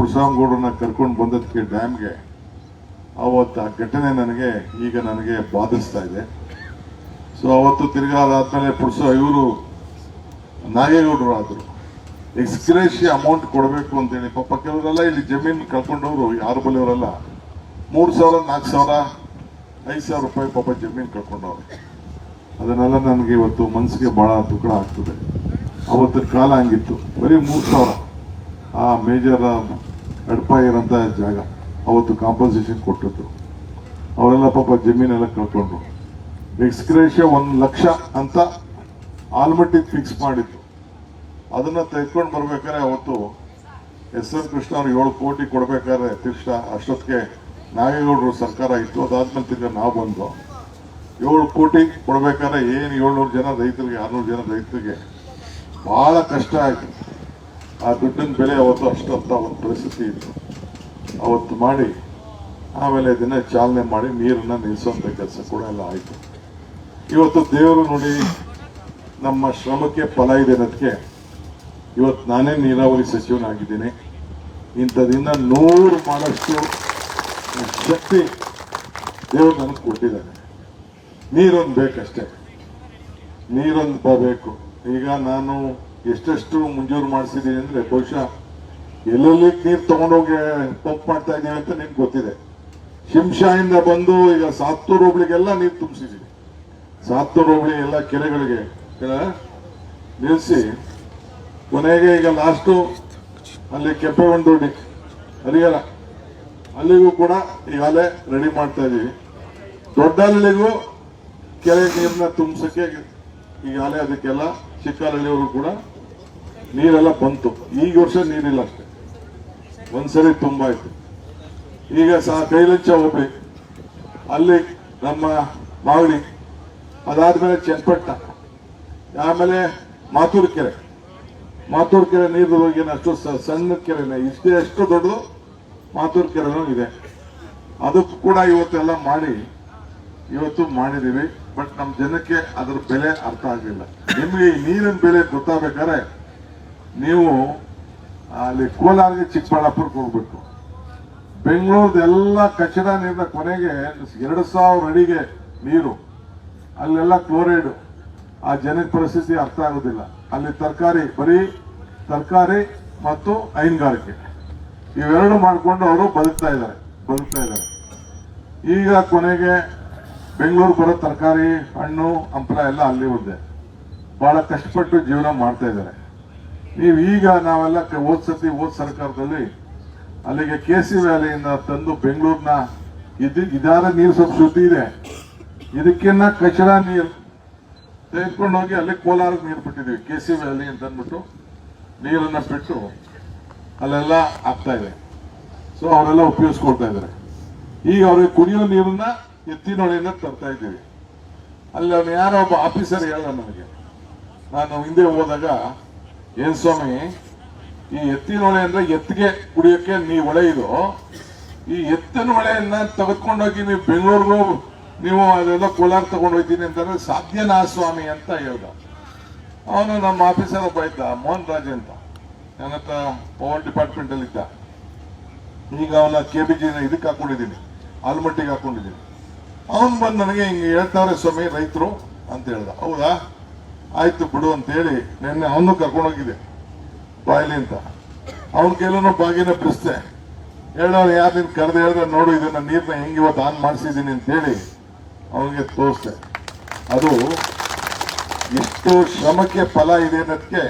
ಪುರಸಂಗೌಡರನ್ನ ಕರ್ಕೊಂಡು ಬಂದದಕ್ಕೆ ಡ್ಯಾಮ್ಗೆ, ಅವತ್ತು ಆ ಘಟನೆ ನನಗೆ ಈಗ ನನಗೆ ಬಾಧಿಸ್ತಾ ಇದೆ. ಸೊ ಅವತ್ತು ತಿರ್ಗಾ ಅದಾದ್ಮೇಲೆ ಪುರುಷ ಇವರು ನಾಗೇಗೌಡರು ಆದರು. ಎಕ್ಸ್ಕ್ರೇಷಿ ಅಮೌಂಟ್ ಕೊಡಬೇಕು ಅಂತೇಳಿ ಪಾಪ ಕೆಲವರೆಲ್ಲ ಇಲ್ಲಿ ಜಮೀನು ಕಳ್ಕೊಂಡವರು, ಯಾರು ಬಲಿಯವರೆಲ್ಲ ಮೂರು ಸಾವಿರ, ನಾಲ್ಕು ಸಾವಿರ, ಐದು ಸಾವಿರ ರೂಪಾಯಿ ಪಾಪ ಜಮೀನು ಕಳ್ಕೊಂಡವ್ರು. ಅದನ್ನೆಲ್ಲ ನನಗೆ ಇವತ್ತು ಮನಸ್ಸಿಗೆ ಬಹಳ ದುಃಖ ಆಗ್ತದೆ. ಅವತ್ತಿನ ಕಾಲ ಹಂಗಿತ್ತು. ಬರೀ ಮೂರು ಸಾವಿರ. ಆ ಮೇಜರ್ ಅಂತ ಜಾಗ ಅವತ್ತು ಕಾಂಪನ್ಸೇಷನ್ ಕೊಟ್ಟಿದ್ರು. ಅವರೆಲ್ಲ ಪಾಪ ಜಮೀನೆಲ್ಲ ಕಳ್ಕೊಂಡ್ರು. ಎಕ್ಸ್ಗ್ರೇಷಿಯ ಒಂದು ಲಕ್ಷ ಅಂತ ಆಲ್ಮಟ್ಟಿಗೆ ಫಿಕ್ಸ್ ಮಾಡಿತ್ತು ಅದನ್ನ ತೆಗೆದುಕೊಂಡು ಬರ್ಬೇಕಾದ್ರೆ ಅವತ್ತು ಎಸ್ ಎಸ್ ಕೃಷ್ಣ ಅವ್ರು ಏಳು ಕೋಟಿ ಕೊಡ್ಬೇಕಾದ್ರೆ ತಿರ್ಷ್ಟ ಅಷ್ಟೊತ್ತಿಗೆ ನಾಗೇಗೌಡರು ಸರ್ಕಾರ ಇತ್ತು. ಅದಾದ್ಮೇಲೆ ತಿರ್ಗ ನಾವು ಬಂದು ಏಳು ಕೋಟಿ ಕೊಡ್ಬೇಕಾದ್ರೆ ಏನು ಏಳ್ನೂರು ಜನ ರೈತರಿಗೆ, ಆರ್ನೂರು ಜನ ರೈತರಿಗೆ ಬಹಳ ಕಷ್ಟ ಆಯ್ತು. ಆ ದುಡ್ಡಿನ ಬೆಲೆ ಅವತ್ತು ಅಷ್ಟಂತ ಒಂದು ಪರಿಸ್ಥಿತಿ ಇತ್ತು. ಅವತ್ತು ಮಾಡಿ, ಆಮೇಲೆ ಇದನ್ನ ಚಾಲನೆ ಮಾಡಿ ನೀರನ್ನ ನಿಲ್ಲಿಸುವಂತ ಕೆಲಸ ಕೂಡ ಎಲ್ಲ ಆಯ್ತು. ಇವತ್ತು ದೇವರು ನೋಡಿ ನಮ್ಮ ಶ್ರಮಕ್ಕೆ ಫಲ ಇದೆ ಅನ್ನೋದಕ್ಕೆ ಇವತ್ತು ನಾನೇ ನೀರಾವರಿ ಸಚಿವನಾಗಿದ್ದೀನಿ. ಇಂಥದಿಂದ ನೂರು ಮಾಡಷ್ಟು ಶಕ್ತಿ ದೇವರು ನನಗೆ ಕೊಟ್ಟಿದ್ದಾನೆ ನೀರೊಂದು ಬೇಕಷ್ಟೇ. ನೀರೊಂದು ಬರಬೇಕು ಈಗ ನಾನು ಎಷ್ಟೆಷ್ಟು ಮುಂಜೂರು ಮಾಡಿಸಿದ್ದೀನಿ ಅಂದ್ರೆ ಬಹುಶಃ ಎಲ್ಲೆಲ್ಲಿ ನೀರು ತಗೊಂಡೋಗಿ ಪಂಪ್ ಮಾಡ್ತಾ ಇದ್ದೀವಿ ಅಂತ ನಿಮ್ಗೆ ಗೊತ್ತಿದೆ. ಶಿಂಷಾಯಿಂದ ಬಂದು ಈಗ ಸಾತ್ತೂರು ಹೋಬಳಿಗೆಲ್ಲ ನೀರು ತುಂಬಿಸಿದ್ದೀನಿ ಸಾತ್ತೂರು ಹೋಬಳಿ ಎಲ್ಲ ಕೆರೆಗಳಿಗೆ ನಿಲ್ಲಿಸಿ ಕೊನೆಗೆ ಈಗ ಲಾಸ್ಟು ಅಲ್ಲಿ ಕೆಂಪೇಗೌಡ ಹರಿಹರ. ಅಲ್ಲಿಗೂ ಕೂಡ ಈಗಾಗಲೇ ರೆಡಿ ಮಾಡ್ತಾ ಇದೀವಿ ದೊಡ್ಡಲ್ಲಿಗೂ ಕೆರೆ ನೀರನ್ನ ತುಂಬಿಸಕ್ಕೆ ಈಗಾಗಲೇ ಅದಕ್ಕೆಲ್ಲ ಚಿಕ್ಕಹಳ್ಳಿಯವರು ಕೂಡ ನೀರೆಲ್ಲ ಬಂತು. ಈಗ ವರ್ಷ ನೀರಿಲ್ಲ ಅಷ್ಟೆ. ಒಂದ್ಸರಿ ತುಂಬಾಯ್ತು ಈಗ ಸಹ ಕೈಲಂಚ ಹೋಗಿ ಅಲ್ಲಿ ನಮ್ಮ ಮಾಗಡಿ, ಅದಾದ್ಮೇಲೆ ಚನ್ನಪಟ್ಟ, ಆಮೇಲೆ ಮಾತೂರು ಕೆರೆ. ಮಾತೂರು ಕೆರೆ ನೀರು ಹೋಗಿ ಅಷ್ಟು ಸಣ್ಣ ಕೆರೆನೇ, ಇಷ್ಟೇ ಅಷ್ಟು ದೊಡ್ಡದು ಮಾತೂರು ಕೆರೆನೂ ಇದೆ. ಅದಕ್ಕೂ ಕೂಡ ಇವತ್ತೆಲ್ಲ ಮಾಡಿ ಇವತ್ತು ಮಾಡಿದೀವಿ ಬಟ್ ನಮ್ಮ ಜನಕ್ಕೆ ಅದರ ಬೆಲೆ ಅರ್ಥ ಆಗಲಿಲ್ಲ ನಿಮಗೆ ಈ ನೀರಿನ ಬೆಲೆ ಗೊತ್ತಾಗಬೇಕಾದ್ರೆ ನೀವು ಅಲ್ಲಿ ಕೋಲಾರ್ಗೆ ಚಿಕ್ಕಬಳ್ಳಾಪುರಕ್ಕೆ ಹೋಗ್ಬೇಕು. ಬೆಂಗಳೂರದ ಎಲ್ಲ ಕಚಡ ನೀರಿನ ಕೊನೆಗೆ ಎರಡು ಸಾವಿರ ಅಡಿಗೆ ನೀರು, ಅಲ್ಲೆಲ್ಲ ಕ್ಲೋರೈಡ್. ಆ ಜನದ ಪರಿಸ್ಥಿತಿ ಅರ್ಥ ಆಗೋದಿಲ್ಲ. ಅಲ್ಲಿ ತರಕಾರಿ, ಬರೀ ತರಕಾರಿ ಮತ್ತು ಹೈನುಗಾರಿಕೆ. ಇವೆರಡು ಮಾಡಿಕೊಂಡು ಅವರು ಬದುಕ್ತಾ ಇದ್ದಾರೆ ಬದುಕ್ತಾ ಇದ್ದಾರೆ. ಈಗ ಕೊನೆಗೆ ಬೆಂಗಳೂರು ಬರೋ ತರಕಾರಿ, ಹಣ್ಣು, ಹಂಪಲ ಎಲ್ಲ ಅಲ್ಲಿ ಉದ್ದೆ ಬಹಳ ಕಷ್ಟಪಟ್ಟು ಜೀವನ ಮಾಡ್ತಾ ಇದ್ದಾರೆ. ನೀವು ಈಗ ನಾವೆಲ್ಲ ಹೋದ್ ಸತಿ ಹೋದ ಸರ್ಕಾರದಲ್ಲಿ ಅಲ್ಲಿಗೆ ಕೆ ಸಿ ವ್ಯಾಲಿಯಿಂದ ತಂದು ಬೆಂಗಳೂರಿನ ಇದು ಇದಾರ ನೀರು ಸ್ವಲ್ಪ ಶುದ್ಧಿ ಇದೆ. ಇದಕ್ಕಿನ್ನ ಕಚಡ ನೀರು ತೆಗೆದುಕೊಂಡು ಹೋಗಿ ಅಲ್ಲಿ ಕೋಲಾರಕ್ಕೆ ನೀರು ಬಿಟ್ಟಿದ್ದೀವಿ. ಕೆ ಸಿ ವ್ಯಾಲಿ ಅಂತ ಅಂದ್ಬಿಟ್ಟು ನೀರನ್ನ ಬಿಟ್ಟು ಅಲ್ಲೆಲ್ಲ ಆಗ್ತಾ ಇದೆ. ಸೊ ಅವರೆಲ್ಲ ಉಪಯೋಗಿಸ್ಕೊಳ್ತಾ ಇದ್ದಾರೆ. ಈಗ ಅವ್ರಿಗೆ ಕುಡಿಯೋ ನೀರನ್ನ ಎತ್ತಿನೊಳೆಯಿಂದ ತರ್ತಾ ಇದ್ದೀವಿ. ಅಲ್ಲಿ ಅವನು ಯಾರೋ ಒಬ್ಬ ಆಫೀಸರ್ ಹೇಳ ನನಗೆ ನಾನು ಹಿಂದೆ ಹೋದಾಗ, ಏನ್ ಸ್ವಾಮಿ, ಈ ಎತ್ತಿನೊಳೆ ಅಂದ್ರೆ ಎತ್ತಿಗೆ ಕುಡಿಯೋಕೆ ನೀ ಹೊಳೆ ಇದು? ಈ ಎತ್ತಿನ ಹೊಳೆಯನ್ನ ತೆಗೆದುಕೊಂಡೋಗಿ ನೀವು ಬೆಂಗಳೂರಿಗೂ, ನೀವು ಅದೆಲ್ಲ ಕೋಲಾರ ತಗೊಂಡೋಗ್ತೀನಿ ಅಂತಂದ್ರೆ ಸಾಧ್ಯನಾ ಸ್ವಾಮಿ ಅಂತ ಹೇಳ್ದ. ಅವನು ನಮ್ಮ ಆಫೀಸರ್ ಒಬ್ಬ ಇದ್ದ, ಮೋಹನ್ ರಾಜ್ ಅಂತ. ನನ್ನ ಹತ್ರ ಪವರ್ ಡಿಪಾರ್ಟ್ಮೆಂಟ್ ಅಲ್ಲಿ ಇದ್ದ ಈಗ ಅವನ ಕೆ ಬಿ ಜಿ ಇದಕ್ಕೆ ಹಾಕೊಂಡಿದ್ದೀನಿ, ಆಲ್ಮಟ್ಟಿಗೆ ಹಾಕೊಂಡಿದ್ದೀನಿ. ಅವನು ಬಂದು ನನಗೆ ಹಿಂಗೆ ಹೇಳ್ತಾರೆ ಸ್ವಾಮಿ, ರೈತರು, ಅಂತ ಹೇಳ್ದ. ಹೌದಾ? ಆಯ್ತು ಬಿಡು ಅಂತ ಹೇಳಿ ನಿನ್ನೆ ಅವನು ಕರ್ಕೊಂಡೋಗಿದ್ದೆ, ಬಾಯ್ಲಿ ಅಂತ. ಅವನ ಕೈಲೂ ಬಾಗಿನ ಬಿಡಿಸ್ದೆ. ಹೇಳೋರು ಯಾರು ನಿನ್ ಕರೆದು ಹೇಳಿದ್ರೆ ನೋಡು, ಇದನ್ನ ನೀರನ್ನ ಹೆಂಗ್ ಇವತ್ತು ಆನ್ ಮಾಡಿಸಿದ್ದೀನಿ ಅಂತ ಹೇಳಿ ಅವನಿಗೆ ತೋರಿಸ್ದೆ. ಅದು ಎಷ್ಟು ಶ್ರಮಕ್ಕೆ ಫಲ ಇದೆ ಅನ್ನೋದಕ್ಕೆ